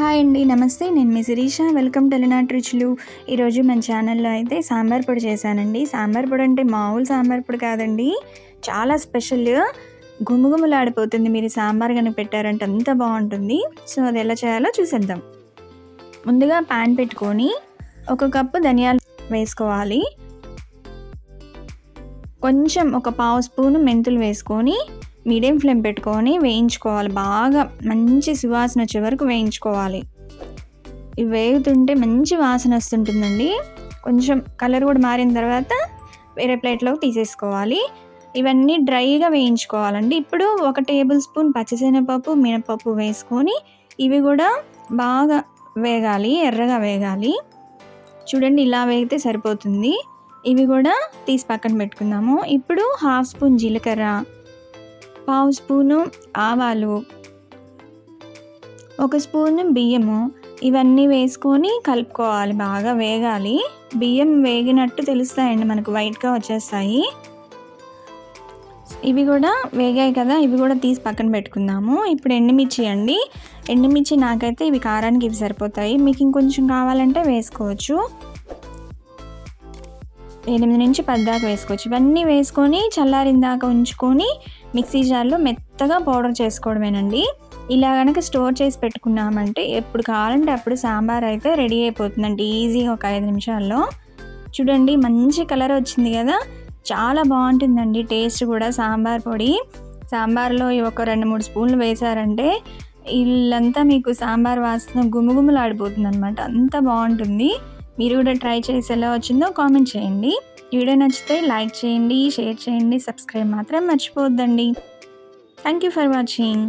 Hi అండి నమస్తే. నేను మీ శిరీష. వెల్కమ్ టు రుచులు. ఈరోజు మన ఛానల్లో అయితే సాంబార్ పొడి చేశానండి. సాంబార్ పొడి అంటే మామూలు సాంబార్ పొడి కాదండి. చాలా స్పెషల్. గుమగుమలాడిపోతుంది. మీరు సాంబార్ కనుక పెట్టారంటే అంత బాగుంటుంది. సో అది ఎలా చేయాలో చూసేద్దాం. ముందుగా ప్యాన్ పెట్టుకొని ఒక కప్పు ధనియాలు వేసుకోవాలి. కొంచెం ఒక పావు స్పూను మెంతులు వేసుకొని మీడియం ఫ్లేమ్ పెట్టుకొని వేయించుకోవాలి. బాగా మంచి సువాసన వచ్చే వరకు వేయించుకోవాలి. ఇవి వేగుతుంటే మంచి వాసన వస్తుంటుందండి. కొంచెం కలర్ కూడా మారిన తర్వాత వేరే ప్లేట్లోకి తీసేసుకోవాలి. ఇవన్నీ డ్రైగా వేయించుకోవాలండి. ఇప్పుడు ఒక టేబుల్ స్పూన్ పచ్చిశనగపప్పు మినపప్పు వేసుకొని ఇవి కూడా బాగా వేగాలి ఎర్రగా వేగాలి. చూడండి ఇలా వేగితే సరిపోతుంది. ఇవి కూడా తీసి పక్కన పెట్టుకుందాము. ఇప్పుడు హాఫ్ స్పూన్ జీలకర్ర పావు స్పూను ఆవాలు ఒక స్పూను బియ్యము. ఇవన్నీ వేసుకొని కలుపుకోవాలి బాగా వేగాలి. బియ్యం వేగినట్టు తెలుస్తాయండి మనకు వైట్గా వచ్చేస్తాయి. ఇవి కూడా వేగాయి కదా ఇవి కూడా తీసి పక్కన పెట్టుకుందాము. ఇప్పుడు ఎండుమిర్చి అండి. ఎండుమిర్చి నాకైతే ఇవి కారానికి ఇవి సరిపోతాయి. మీకు ఇంకొంచెం కావాలంటే వేసుకోవచ్చు. ఎనిమిది నుంచి పది దాకా వేసుకోవచ్చు. ఇవన్నీ వేసుకొని చల్లారిన దాకా ఉంచుకొని మిక్సీ జార్లో మెత్తగా పౌడర్ చేసుకోవడమేనండి. ఇలా కనుక స్టోర్ చేసి పెట్టుకున్నామంటే ఎప్పుడు కావాలంటే అప్పుడు సాంబార్ అయితే రెడీ అయిపోతుందండి ఈజీగా ఒక ఐదు నిమిషాల్లో. చూడండి మంచి కలర్ వచ్చింది కదా. చాలా బాగుంటుందండి టేస్ట్ కూడా సాంబార్ పొడి. సాంబార్లో ఒక రెండు మూడు స్పూన్లు వేశారంటే ఇల్లంతా మీకు సాంబార్ వాసన గుమగుమలాడిపోతుంది అనమాట అంత బాగుంటుంది. మీరు కూడా ట్రై చేసి ఎలా వచ్చిందో కామెంట్ చేయండి. వీడియో నచ్చితే లైక్ చేయండి షేర్ చేయండి సబ్స్క్రైబ్ మాత్రం మర్చిపోవద్దండి. Thank you for watching